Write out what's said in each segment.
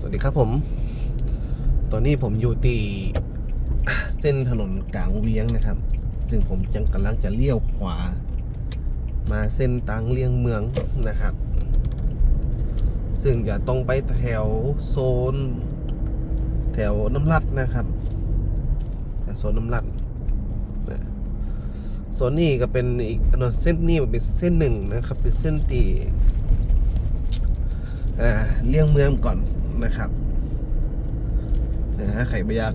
สวัสดีครับผม ตอนนี้ผมอยู่ตีเส้นถนนกลางเวียงนะครับ ซึ่งผมจังกำลังจะเลี้ยวขวา มาเส้นตังเลี่ยงเมืองนะครับ ซึ่งจะตรงไปแถวโซน แถวน้ำลัดนะครับแถวโซนน้ำลัดนโซนนี้ก็เป็นอีกถนนเส้นนี้เป็นเส้นหนึ่งนะครับ เป็นเส้นตีอ่าเลี่ยงเมืองก่อน นะครับนะฮะไม่อยาก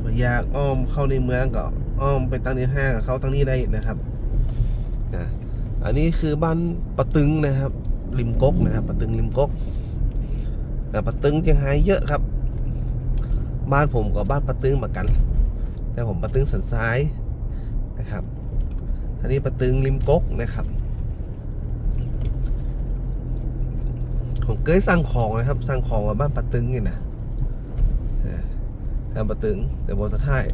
ไม่อยากอ้อมเข้าในเมืองก็อ้อมไปตั้งในห้างเขาตั้งนี้ได้นะครับนะอันนี้คือบ้านปะตึงนะครับ ริมก๊กนะครับปะตึงริมก๊กแต่ปะตึงเชียงไฮ้เยอะครับ บ้านผมกับบ้านปะตึงเหมือนกัน แต่ผมปะตึงสันซ้ายนะครับ อันนี้ปะตึงริมก๊กนะครับ ผมเคยสั่งของนะครับสั่งของมาบ้านปะตึงนี่นะเออบ้านปะตึงแต่บนสะท้าย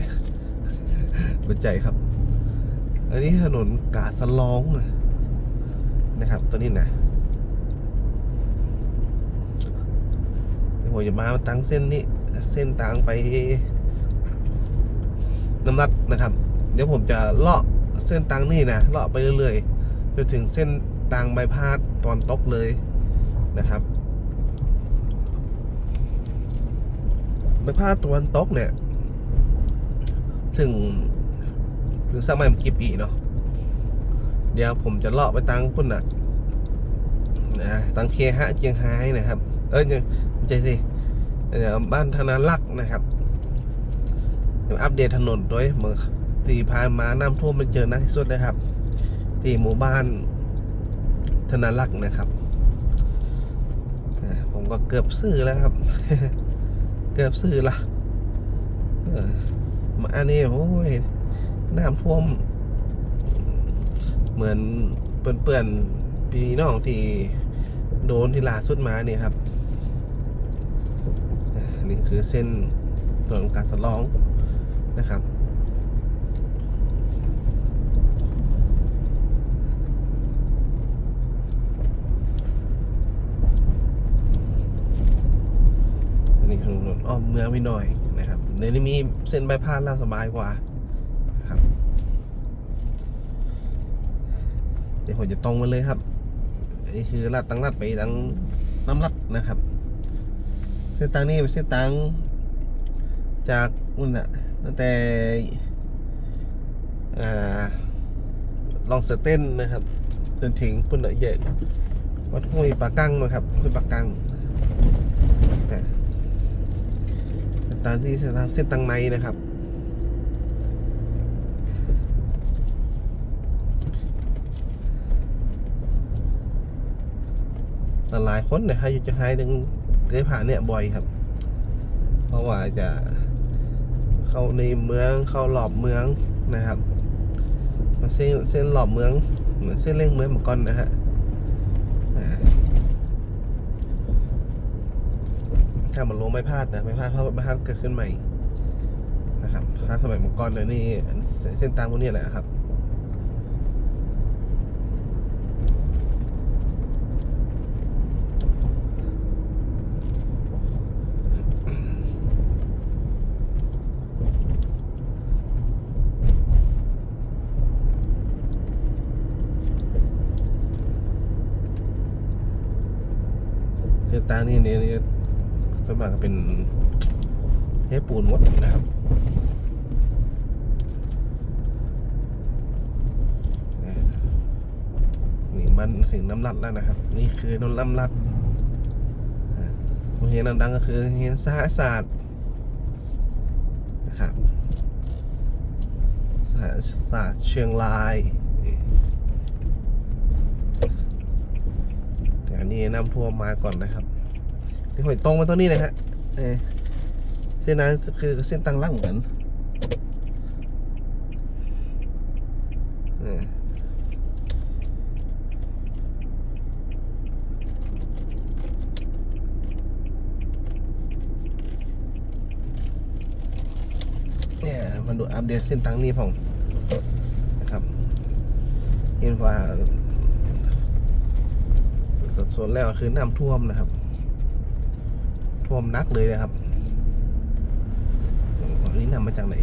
เป็นใจครับ อันนี้ถนนกาสลองนะนะครับตัวนี้นะเดี๋ยวผมจะมาตั้งเส้นนี้ เส้นต่างไปน้ำรัดนะครับ เดี๋ยวผมจะเลาะเส้นตังนี่นะเลาะไปเรื่อยๆจนถึงเส้นตังใบพาดตอนตกเลย นะครับใบผ้าตะวันตกเนี่ยซึ่งหรือสมัยมกี่ปีเนาะเดี๋ยวผมจะเลาะไปตังพุ่นน่ะนะตังเคฮะเจียงไฮ้นะครับ เอ้ยไม่ใช่สิเดี๋ยวบ้านธนาลักษ์นะครับอัปเดตถนนด้วยเมื่อตีผ่านมาน้ำท่วมมันเจอนักที่สุดนะครับ ที่หมู่บ้านธนาลักษ์นะครับ ก็เกือบซื้อแล้วครับ เกือบซื้อละออมาอันนี้โอ้ยน้ำท่วม เหมือนเปื่อนๆพี่น้องที่โดนที่ลาสุดมาเนี่ยครับนนี้คือเส้นถนนกาสลองนะครับ อันนี้ถนน อ้อมเมืองไปหน่อยนะครับในนี้มีเส้นใบพาดแล้วสบายกว่าครับ เดี๋ยวผมจะตรงมาเลยครับอันนี่คือลาดตังลาดไปตังน้ำลัดนะครับ เส้นตังนี่เป็นเส้นตังจากนู่นน่ะตั้งแต่อ่าลองเสเต้นนะครับ จนถึงปุ่นละเอียดวัดห้วยปากังนะครับห้วยปากัง ตามที่เส้นทางเส้นตังในนะครับ แต่หลายคนเนี่ยให้อยู่จะให้ดึงเคยผ่านเนี่ยบ่อยครับ เพราะว่าจะเข้าในเมืองเข้าหลอบเมืองนะครับ มาเส้นเส้นหลอบเมือง เหมือนเส้นเล่งเมืองเหมื่อก่อนนะฮะอ่า ถ้ามันลงไม่พลาดนะไม่พลาดเพราะไม่พลาดเกิดขึ้นใหม่นะครับถ้าสมัยมื่อก่อนเนี่ยนี่เส้นตางพวกนี้แหละครับเส้นตางนี่เนี่ย ส่วนมากก็เป็นเทปูนหมดนะครับนี่มันถึงน้ำรัดแล้วนะครับ นี่คือน้ำรัดอ่าโรงเรียนดังๆก็คือโรงเรียนสหศาสตร์นะครับสหศาสตร์เชียงรายแต่อันนี้น้ำท่วมมาก่อนนะครับ เดี๋ยวผมตรงมาตรงนี้นะฮะเออเส้นนั้นคือเส้นตังล่างเหมือนเออเนี่ยมันดูอัปเดตเส้นตังนี้ผมนะครับเห็นว่าส่วนแล้วคือน้ำท่วมนะครับ ท่วมนักเลยนะครับอันนี้นำมาจากไหน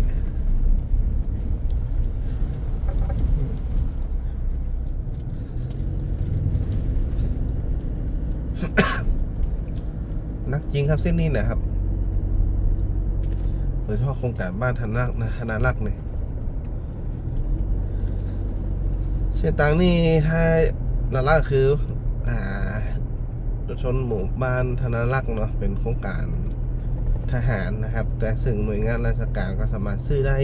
นักจริงครับเส้นนี้นะครับโดยเฉพาะโครงการบ้านธนารักษ์นะธนารักษ์เนี่ยเส้นตังนี่ถ้าหลักคือ อ่า ชนหมู่บ้านธนรักษ์เนาะเป็นโครงการทหารนะครับ แต่ซึ่งหน่วยงานราชการก็สามารถซื้อได้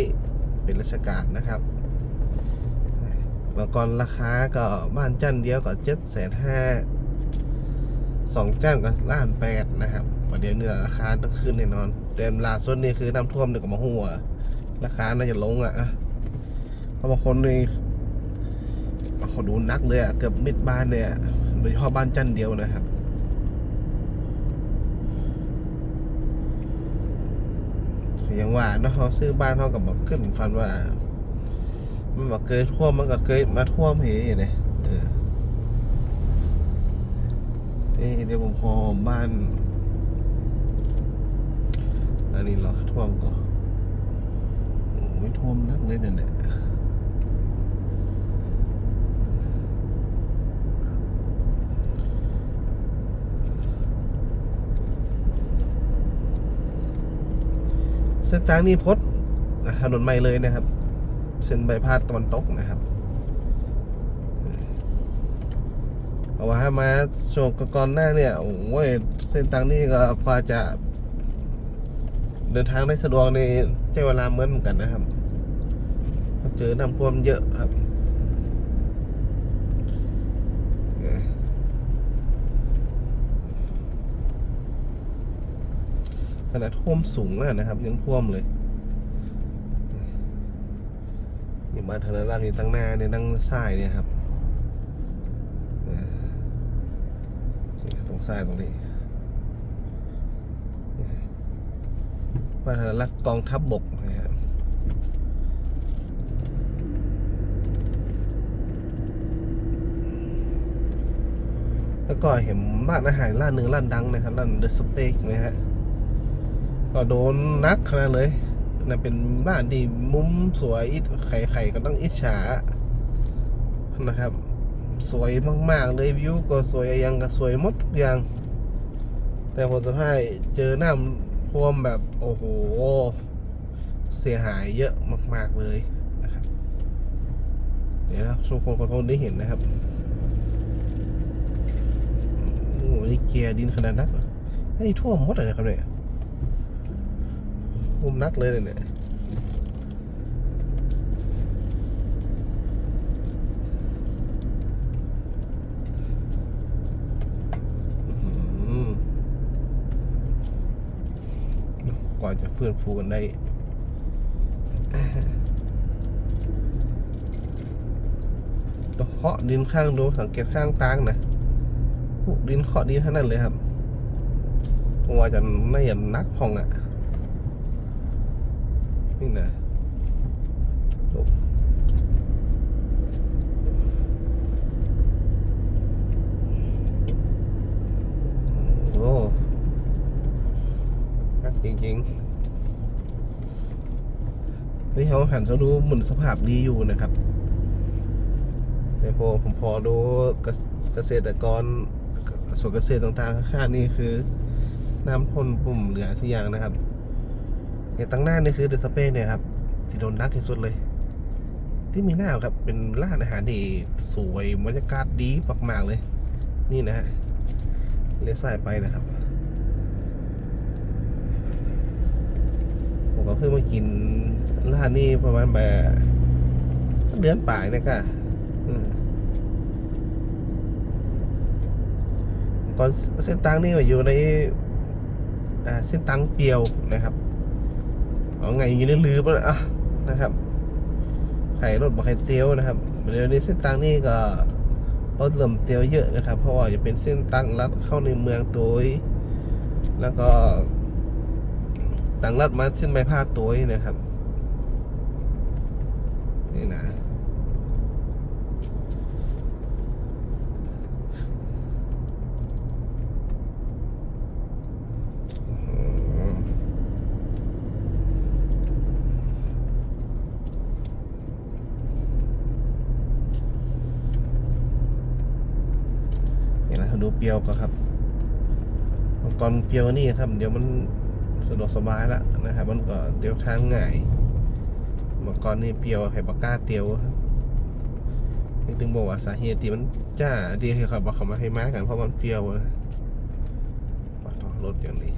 เป็นราชการนะครับแล้วก่อนราคาก็บ้านจันเดียวก็เจ็ดแสนห้าสองจ้านก็ล้านแปดนะครับประเดี๋ยวนี้ราคาต้องขึ้นแน่นอนแต่ล่าสุดนี่คือน้ำท่วมเดี๋ยก็มาหัวราคาน่าจะลงอะอะเพราะบางคนนี่เขาดูนักเลยอะเกือบมิดบ้านเนี่ยโดยเฉพาะบ้านจันเดียวนะครับ อย่างว่าเนาะเขาซื้อบ้านเขากับบอกขึ้นฟันว่า มันบอกเคยท่วมมันก็เคยมาท่วมเหยเนี่ยเออเดี๋ยวผมพอบ้าน อันนี้เหรอท่วมก็โอ้ยท่วมนักเลยเนี่ยเนี่ยเส้นทางนี้พดถนนใหม่เลยนะครับ เส้นใบพาดตะวันตกนะครับเอาว่าให้มาโช่วงก่อนหน้าเนี่ยโอ้ยเส้นทางนี้ก็กว่าจะ เดินทางได้สะดวกในใช้เวลาเหมือนกันนะครับ เจอน้ำท่วมเยอะครับเอ่อ ขนาดท่วมสูงแล้วนะครับ ยังท่วมเลยนี่มาทางด้านล่างนี่ตั้งหน้าเนี่ยตั้งซ้ายเนี่ยครับตรงซ้ายตรงนี้บ้านธนรักษ์กองทัพบบกนะครับแล้วก็เห็นบ้านอาหารร้านหนึ่งร้านดังนะครับร้านเดอะสเปกนะฮะ ก็โดนนักขนาดเลยนะเป็นบ้านที่มุมสวยอิใครๆก็ต้องอิจฉานะครับ สวยมาก ๆ เลยวิวก็สวยยังก็สวยหมดทุกอย่าง แต่ผลสุดท้ายเจอน้ำท่วมแบบโอ้โห เสียหายเยอะมาก ๆ เลยนะครับ เดี๋ยวนะทุกคนคงได้เห็นนะครับโอ้โหนี่เกียร์ดินขนาดนักเหรออันนี้ท่วมหมดเลยนะครับเนี่ย ท่วมนักเลยเนี่ยกว่าจะเฟื่องฟูกันได้ต้องเคาะดินข้างดูสังเกตข้างตางนะดินเคาะดินทั้งนั้นเลยครับผมว่าจะไม่เห็นนักพองอะ นี่นะโอ้โหนักจริงๆนี่เขาหันเขาดูหมือนสภาพดีอยู่นะครับแต่พผมพอดูเกษตรกรส่วนเกษตรต่างๆข้างๆนี่คือ น้ำพ่นปุ่มเหลือสักอย่างนะครับ อย่างตั้งหน้านี่คือเดอะสเปนเนี่ยครับที่โดนนักที่สุดเลย ที่มีหน้าครับเป็นร้านอาหารที่สวยบรรยากาศดีมากๆเลย นี่นะฮะเลี้ยวซ้ายไปนะครับผมก็เพิ่งมากินร้านนี้ประมาณแบบเดือนป่ายนะก่ะอืมก่อนเส้นตังนี่อยู่ในเส้นตังเปียวนะครับ เอาไงอยู่ในลืมแล้วอะนะครับไข่รถมาไข่เตียวนะครับเดี๋ยวนี้เส้นตังนี่ก็รถเริ่มเตียวเยอะนะครับ เพราะว่าจะเป็นเส้นตังลัดเข้าในเมืองตัวยแล้วก็ตังลัดมาเส้นไม้พาตัวนะครับนี่นะ ปียวก็ครับมังกรเปียวนี่ครับ เดี๋ยวมันสะดวกสบายละนะครับ มันก็เดี๋ยวทางง่ายมังกรนี่เปียวให้ปากกล้าเตียวครับถึงบอกว่าสาเหตุที่มันจ้าดีที่เขาบอกเขามาให้มากันเพราะมันเปียวนะปะทอรถอย่างนี้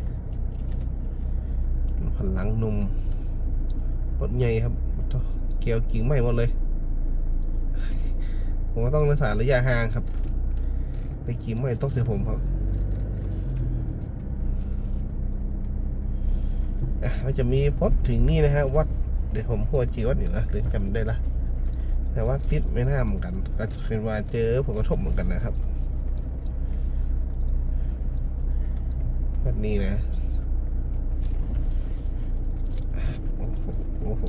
พันหลังหนุ่มรถใหญ่ครับเกี่ยวกิ่งใหม่หมดเลย ผมก็ต้องรักษาระยะห่างครับ ในกิ่งใหม่ต้องเสียผมครับอะมันจะมีพดถึงนี่นะฮะ วัดเดี๋ยวผมหัวจีวัดอยู่นะหรือจำได้ละแต่ว่าติดไม่น่าเหมือนกันก็เป็นว่าเจอผลกระทบเหมือนกันนะครับวัดนี้นะโอ้โหโอ้โห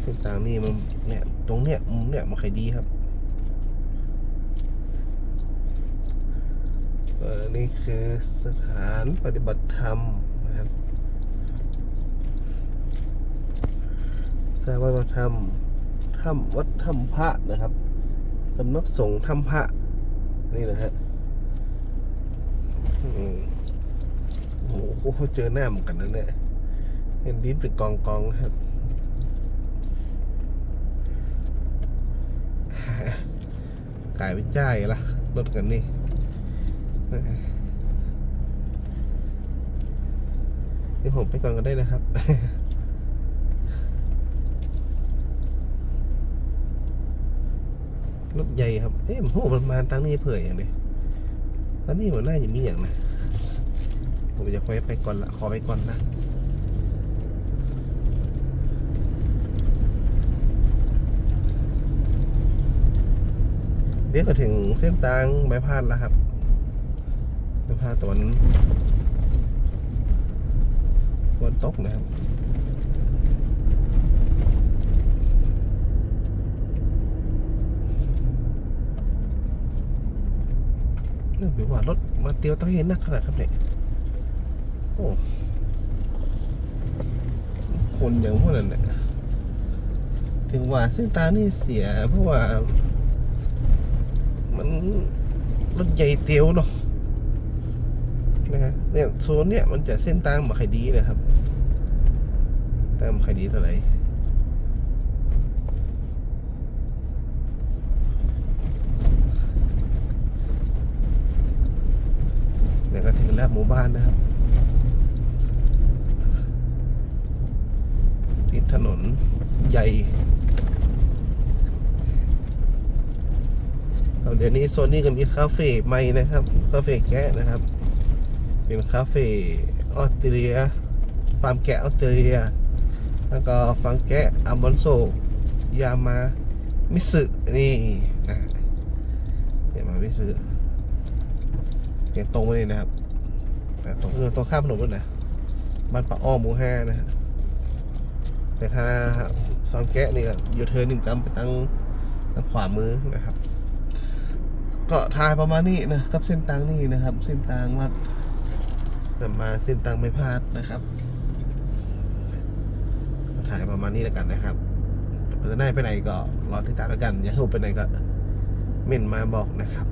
เส้นทางนี่มันเนี่ย ตรงเนี้ยมุมเนี่ยมันใครดีครับ เออ นี่คือสถานปฏิบัติธรรมนะครับสถานปฏิบัติธรรมถ้ำวัดถ้ำพระนะครับสำนักสงฆ์ถ้ำพระนี่นะฮะโอ้โหเจอหน้าเหมือนกันนะเนี่ยเห็นดินเป็นกองกองครับกลายเป็นจ่ายละรถกันนี่ เดี๋ยวผมไปก่อนก็ได้นะครับรถใหญ่ครับ เอ๊ะโหมันมาตั้งนี่เผื่ออย่างนี้ตั้งนี่มันน่าจะมีอย่างนะผมจะคอยไปก่อนละขอไปก่อนนะเดี๋ยวก็ถึงเส้นทางใบพาดแล้วครับใบพาดตะวัน ตะวันตกนะครับนี่หรือว่ารถมาเตียวต้องเห็นนักขนาดครับเนี่ยโอ้คนอย่างพวกนั้นเนี่ยถึงว่าเส้นทานี่เสียเพราะว่า มันรถใหญ่เตียวเนาะนะฮะเนี่ยโซนเนี่ยมันจะเส้นทางมาใครดีนะครับ เตามใครดีเท่าไหร่เนี่ยก็ถึงแล้วหมู่บ้านนะครับ ติดถนนใหญ่เดี๋ยวนี้โซนนี้ก็มีคาเฟ่ใหม่นะครับ คาเฟ่แกะนะครับ เป็นคาเฟ่ออสเตรเลียฟาร์มแกะออสเตรเลีย แล้วก็ฟาร์มแกะอัมบอนโซ ยามามิสึนี่นะยามามิสึเนี่ยตรงไปเลยนะครับตรงเออตรงข้ามถนนเลยนะบ้านป่าอ้อมหมู่ห้านะฮะแต่ถ้าฟาร์มแกะนี่ก็อยู่เธอหนึ่งกำไปตั้งทางขวามือนะครับ ก็ทายประมาณนี้นะครับ เส้นทางนี่นะครับ เส้นทางวัดนำมาเส้นทางไม่พลาดนะครับ ประมาณนี้แล้วกันนะครับจะได้ไปไหนก็รอติดตามแล้วกัน อย่าให้ผมไปไหนก็เม่นมาบอกนะครับ